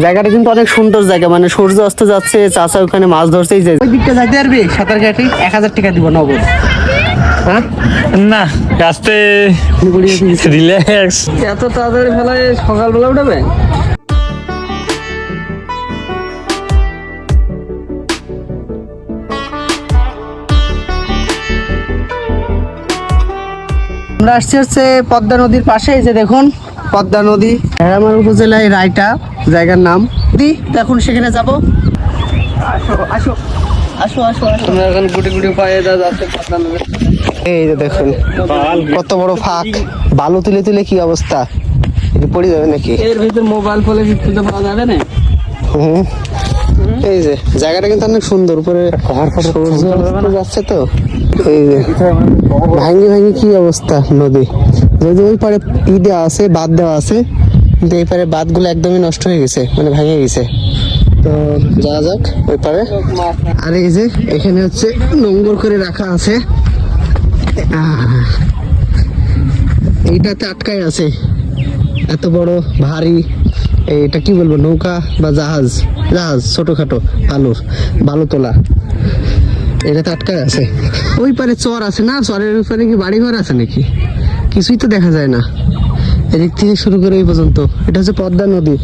জায়গাটা কিন্তু অনেক সুন্দর জায়গা মানে সূর্য অস্ত যাচ্ছে চাচা ওখানে মাছ ধরছেই যায় ওই দিকটা যাইতে পারবি? সাঁতার কাটি এক হাজার টাকা দিব নগদ। হ্যাঁ? না আস্তে রিল্যাক্স। এত তাড়াতাড়ি ফেলায় সকালবেলা উঠাবে? আমরা আসছি হচ্ছে পদ্মা নদীর পাশে এই যে দেখুন। পদ্মা নদী। আমার উপজেলায় রায়টা জায়গার নাম। দি তো এখন সেখানে যাব। আসো আসো আসো এখন গুটি গুটি পায়ে যাচ্ছে পাতলা নদী। এই যে দেখুন কত বড় ফাঁক। বালু তুলে তুলে কি অবস্থা? এটা পড়ে যাবে নাকি? এর ভিতর মোবাইল ফলে খুঁজে পাওয়া যাবে না। হুম। এই যে জায়গাটা কিন্তু অনেক সুন্দর উপরে সূর্য যাচ্ছে তো। এই যে ভাঙ্গি ভাঙ্গি কি অবস্থা নদী? যদি ওই পারে ই দেওয়া আছে বাদ দেওয়া আছে, কিন্তু এই পারে বাদগুলো একদমই নষ্ট হয়ে গেছে মানে ভেঙে গেছে। তো যাওয়া যাক ওই পারে। আর এই যে এখানে হচ্ছে নোংর করে রাখা আছে। এইটাতে আটকায় আছে। এত বড়, ভারী এটা কি বলব, নৌকা বা জাহাজ? জাহাজ, ছোটখাটো, বালুর, বালু তোলা। এটাতে আটকায় আছে। ওই পারে চর আছে না? চরের উপরে কি বাড়ি ঘর আছে নাকি? কিছুই তো দেখা যায় না। এদিক থেকে শুরু করে এই পর্যন্ত। এটা হচ্ছে পদ্মা নদী।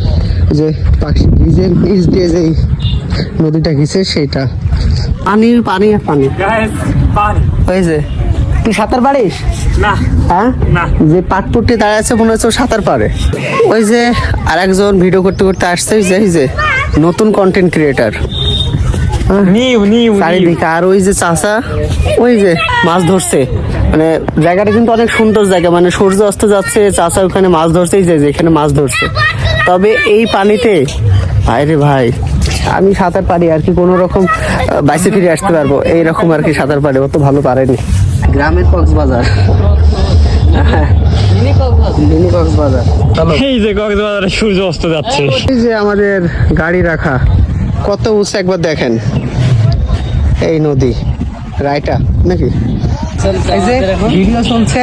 যে পাখি ব্রিজের নিচ দিয়ে যে নদীটা গেছে সেইটা। পানি পানি আর পানি। ওই যে তুই সাঁতার পারিস? না। হ্যাঁ। যে পাটপুটে দাঁড়িয়ে আছে মনে হচ্ছে সাঁতার পারে। ওই যে আর একজন ভিডিও করতে করতে আসছে যে এই যে নতুন কন্টেন্ট ক্রিয়েটার নিউ নিউ চারিদিকে আর ওই যে চাষা ওই যে মাছ ধরছে। মানে জায়গাটা কিন্তু অনেক সুন্দর জায়গা মানে সূর্য অস্ত যাচ্ছে চাষা ওখানে মাছ ধরছেই যে যেখানে মাছ ধরছে। তবে এই পানিতে ভাই রে ভাই আমি সাঁতার পারি আর কি কোনো রকম বাইসে ফিরে আসতে পারব? এইরকম আর কি সাঁতার পারি অত ভালো পারেনি। গ্রামের কক্সবাজার। কক্সবাজার। এই যে কক্সবাজারে সূর্য অস্ত যাচ্ছে। এই যে আমাদের গাড়ি রাখা কত উঁচু একবার দেখেন? এই নদী রায়টা নাকি? এই যে ভিডিও চলছে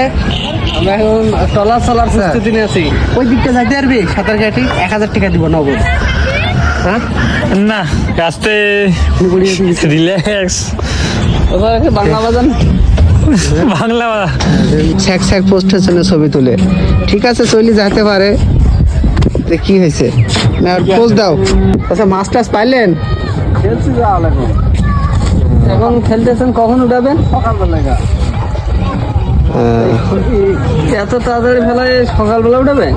আমরা এখন টলার চলার প্রস্তুতি নিয়ে আছি। ওই দিকটা যাইতে পারবি? সাঁতার কাটি এক হাজার টাকা দিব নগদ। হ্যাঁ? না রিল্যাক্স। বাংলা বাজান। বাংলা ছ্যাক ছ্যাক পোস্টের জন্য ছবি তুলে। ঠিক আছে চলি যেতে পারে। তো কি হয়েছে? না পোস্ট দাও। আচ্ছা মাছ টাছ পাইলেন? খেলছি এখন। খেলতেছেন কখন উঠাবেন? সকালবেলা আহ, এত তাড়াতাড়ি ফেলায় সকালবেলা উঠাবে